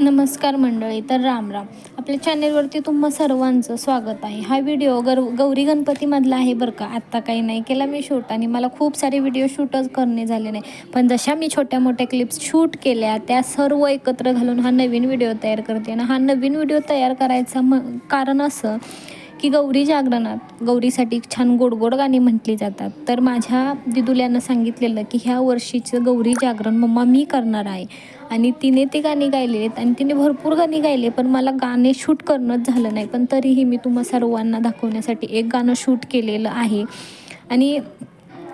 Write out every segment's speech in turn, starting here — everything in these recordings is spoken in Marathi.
नमस्कार मंडळी तर राम राम. आपल्या चॅनेलवरती तुम्हा सर्वांचं स्वागत आहे. हा व्हिडिओ गर गौरी गणपतीमधला आहे बरं का. आत्ता काही नाही केला मी शूट आणि मला खूप सारे व्हिडिओ शूटच करणे झाले नाही. पण जशा मी छोट्या मोठ्या क्लिप्स शूट केल्या त्या सर्व एकत्र घालून हा नवीन व्हिडिओ तयार करते. आणि हा नवीन व्हिडिओ तयार करायचा म कारण असं की गौरी जागरणात गौरीसाठी छान गोड गोड गाणी म्हटली जातात. तर माझ्या दिदुल्यानं सांगितलेलं की ह्या वर्षीचं गौरी जागरण मम्मा मी करणार आहे. आणि तिने ते गाणी गायले आहेत आणि तिने भरपूर गाणी गायले पण मला गाणे शूट करणंच झालं नाही. पण तरीही मी तुम्हा सर्वांना दाखवण्यासाठी एक गाणं शूट केलेलं आहे. आणि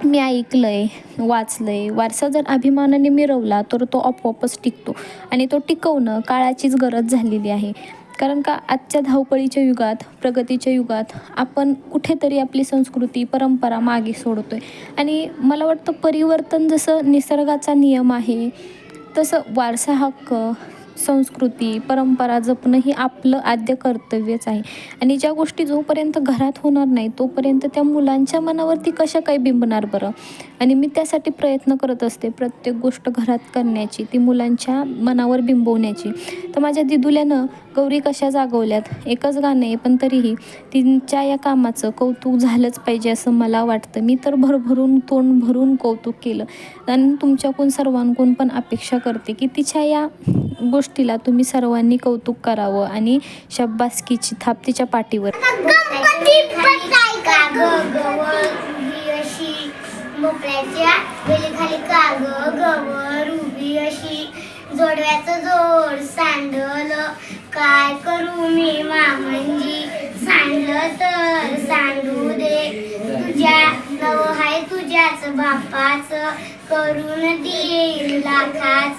मी ऐकलं आहे वाचलं आहे वारसा जर अभिमानाने मिरवला तर तो आपोआपच टिकतो. आणि तो टिकवणं काळाचीच गरज झालेली आहे. कारण का आजच्या धावपळीच्या युगात प्रगतीच्या युगात आपण कुठेतरी आपली संस्कृती परंपरा मागे सोडतो आहे आणि मला वाटतं परिवर्तन जसं निसर्गाचा नियम आहे तसं वारसा हक्क संस्कृती परंपरा जपणं ही आपलं आद्य कर्तव्यच आहे. आणि ज्या गोष्टी जोपर्यंत घरात होणार नाही तोपर्यंत त्या मुलांच्या मनावरती कशा काही बिंबणार बरं? आणि मी त्यासाठी प्रयत्न करत असते प्रत्येक गोष्ट घरात करण्याची ती मुलांच्या मनावर बिंबवण्याची. तर माझ्या दिदुल्यानं गौरी कशा जागवल्यात? एकच गाणं आहे पण तरीही तिच्या या कामाचं कौतुक झालंच पाहिजे असं मला वाटतं. मी तर भरभरून तोंड भरून कौतुक केलं. आणि तुमच्याकडून सर्वांकडून पण अपेक्षा करते की तिच्या या गोष्टीला तुम्ही सर्वांनी कौतुक करावं आणि शब्बासकीची थाप तिच्या पाठीवर. गणपती अशी भोपळ्याच्या वेलीखाली गवर उभी अशी जोडव्याचं जोड सांडल काय करू मी मामंजी? सांडलं तर सांडू दे. तुझ्याच बापाच करून देईल लाखाच.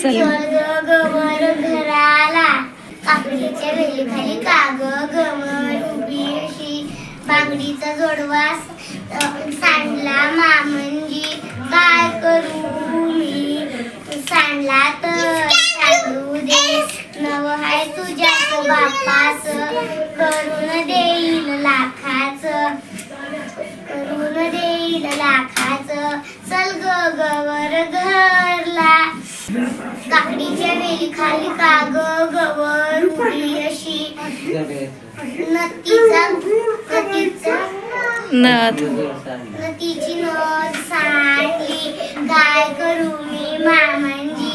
स्वर्ग गवर घराला काकडीच्या वेलीखाली काग गमर उभी अशी. बांगडीचा जोडवा स- सांडला मामंजी काय करू मी? सांडला तर सांडू दे. नव हाय तुझ्या बापास करून चल ग गवर घरला. काकडीच्या वेली खाली काग गवर उभी अशी. नतीचा नतीचा नथ नतीची नोट सांडली. काय करू मी मामंजी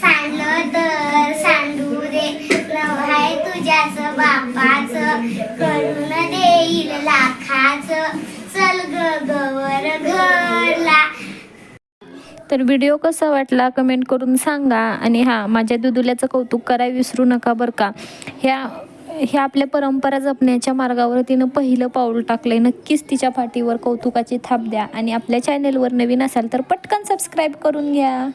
सांडलं तर सांडू दे. नव आहे तुझ्याच बापाच करून देईल लाखाच. चल ग गवर घरला. तर व्हिडिओ कसा वाटला कमेंट करून सांगा. आणि हां माझ्या दुदुल्याचं कौतुक कराय विसरू नका बरं का. ह्या ह्या आपल्या परंपरा जपण्याच्या मार्गावर तिनं पहिलं पाऊल टाकलंय. नक्कीच तिच्या पाठीवर कौतुकाची थाप द्या. आणि आपल्या चॅनेलवर नवीन असाल तर पटकन सबस्क्राईब करून घ्या.